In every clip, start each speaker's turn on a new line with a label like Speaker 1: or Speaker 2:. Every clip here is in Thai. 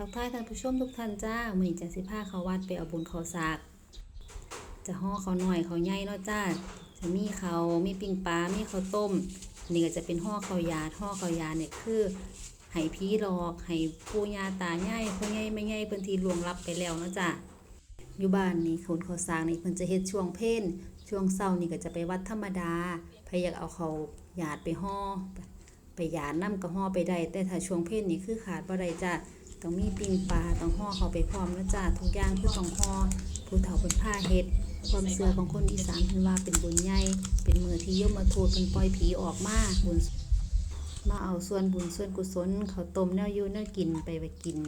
Speaker 1: ทักทายท่านผู้ชมทุกท่านจ้ามือนี้จันสิพาเขาวัดไปเอาบุญเขาสากจะห่อเขาหน่อยเขาใหญ่เนาะจ้าจะมีเขามีปิ้งปลา มีเขาต้มนนี้ก็จะเป็นห่อเขายาดห่อเขายาเนี่ยคือให้ผีหลอกให้ปูยาตายายพ่อใหญ่แม่ใหญ่เพิ่นทีลวงลับไปแล้วเนาะจ้าอยู่บ้านนี่คนเขาสร้างนี่เพิ่นจะเฮ็ดช่วงเพลช่วงเช้านี่ก็จะไปวัดธรรมดาใครอยากเอาเขาหยาดไปห่อไปหยาดน้ำก็ห่อไปได้แต่ถ้าช่วงเพลนี่คือขาดบ่ได้จ้ะ ต้องมีปิ้งปลาต้องห่อเขาไปพร้อมนะจ้ะทุกอย่างคือต้องห่อผู้เฒ่าเพิ่นผ้าเฮ็ดความเชื่อของคนอีสานเพิ่นว่าเป็นบุญใหญ่เป็นมือที่ย่อมมาทูตเพิ่นปล่อยผีออกมาบุญมาเอาส่วนบุญส่วนกุศลเขาต้มแนวอยู่แนวกินไปไว้กิน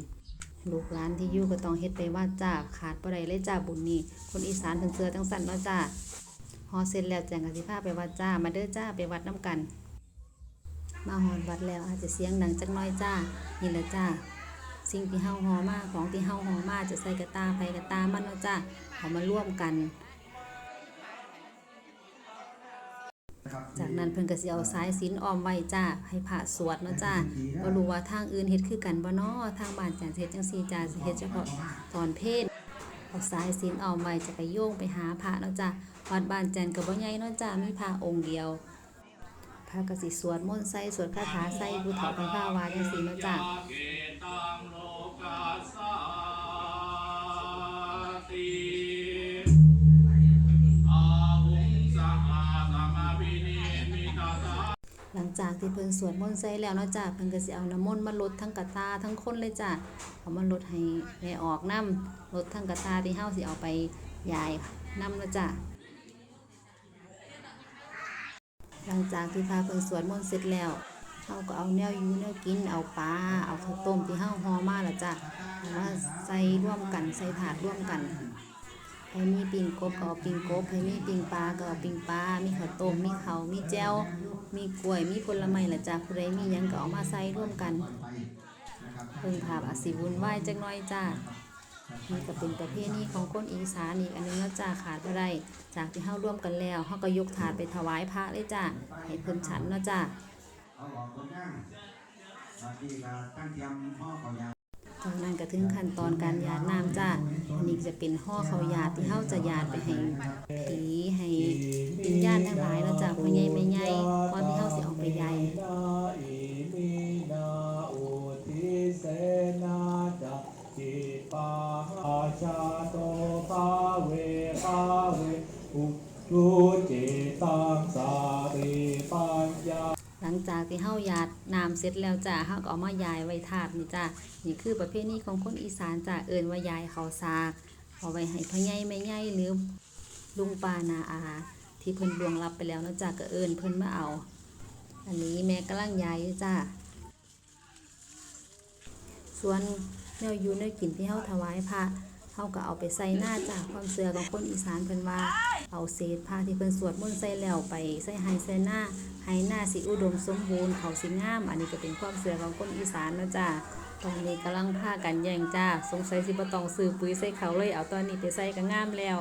Speaker 1: ลูกหลานที่อยู่ก็ต้องเฮ็ดไปว่าจ้าขาดบ่ได้เลยจ้าบุญนี้คนอีสานเพิ่นเชื่อจังซั่นเนาะจ้าฮอเสร็จแล้วแจงกสิพาไปวัดจ้า มาเด้อจ้าไปวัดน้ำกัน มาฮอดวัดแล้วอาจจะเสียงดังจักน้อยจ้านี่แหละจ้า สิ่งที่เฮาฮอมาของที่เฮาฮอมาจะใส่กระตาไผกระตามันเนาะจ้าเอามาร่วมกันจากนั้นเพิ่นก็สิเอาสายสิญจนออมไว้จ้าให้พระสวดเนาะจ้าบ่รู้ว่าทางอื่นเฮ็ดคือกันบ่เนาะทางบ้านจันเฮ็ดจังซี่จ้าสิเฮ็ดเฉพาะตอนเพลเอาสายสิญจนออมไว้จะไปโยงไปหาพระเนาะจ้าวัดบ้านจันก็บ่ใหญ่เนาะจ้ามีพระองค์เดียวพระก็สิสวดมนต์ใส่สวดคาถาใส่ผู้เฒ่าเพิ่าว่าจังซี่เนาะจ้า ที่เพิ่นสวดมนต์ใส่แล้วเนาะจ้าเพิ่นก็สิเอาน้ำมนต์มาลดทั้งกระตาทั้งคนเลยจ้าเอามาลดให้แม่ออกน้ำลดทั้งกระตาที่เฮาสิเอาไปยายน้ำเนาะจ้าหลังจากที่พาเพิ่นสวดมนต์เสร็จแล้วเฮาก็เอาแนวยูแนวกินเอาปลาเอาข้าวต้มที่เฮาห่อมาแล้วจ้าเอามาใส่ร่วมกันใส่ถาดร่วมกัน ใครมีปิ่งกบก็เอาปิ่งกบใครมีปิ่งปลาก็เอาปิ่งปลา มีข้าวต้ม มีเขามีแจ่วมีกล้วย มีผลไม้ละจ้าผู้ใดมีหยังก็เอามาใส่ร่วมกันเพิ่งภาพอาจสิวุ่นวายจักหน่อยจ้านี่ก็เป็นประเพณีของคนอีสานอีกอันหนึงแล้วจ้าขาดบ่ได้จากที่เฮาร่วมกันแล้วเฮาก็ยกถาดไปถวายพระเลยจ้าให้เพิ่นฉันเนาะจ้า
Speaker 2: เอาออกตัวย่งสวัสดีครับตั้งเตรียมห่อข้าวยา ง
Speaker 1: จากนั้นก็ถึงขั้นตอนการหยาดน้ำจ้า อันนี้จะเป็นห่อเขาหยาดที่เฮาจะหยาดไปให้ผีให้วิญญาณทั้งหลายเนาะจ้าพ่อใหญ่แม่ใหญ่ก่อนที่เฮาสิเอาไปยาย
Speaker 3: นาอิมินาอุทิเสนาจะจิปาอาชาโตภาเวภาเวอุทุงสาริปัญญา
Speaker 1: หลัง จากที่เฮาหยาดน้ำเสร็จแล้วจ้าเฮาก็เอามายายไว้ถาดนี่จ้านี่คือประเพณีของคนอีสานจ้าเอิ้นว่ายายเขาวสากเอาไว้ให้พ่อใหญ่แม่ใหญ่หรือลุงปานาอา ที่เพิ่นลวงลับไปแล้วเนะจ้าก็เอิ้นเพิ่นมาเอา อันนี้แม่กำลังยายจ้าส่วนแนวอยู่แนวกินที่เฮาถวายพระ เขาก็เอาไปใส่หน้าจ้าความเสื่อของคนอีสานเพิ่นว่า เอาเศษผ้าที่เพิ่นสวดมนต์ใส่แล้วไปใส่ไฮใส่หน้าไฮหน้าสิอุดมสมบูรณ์เขาสิงาม อันนี้ก็เป็นความเสื่อของคนอีสานนะจ้าตอนนี้กำลังผ้ากันแย่งจ้า สงสัยสิบ่ต้องซื้อปุ๋ยใส่เขาเลย เอาตอนนี้ไปใส่ก็งามแล้ว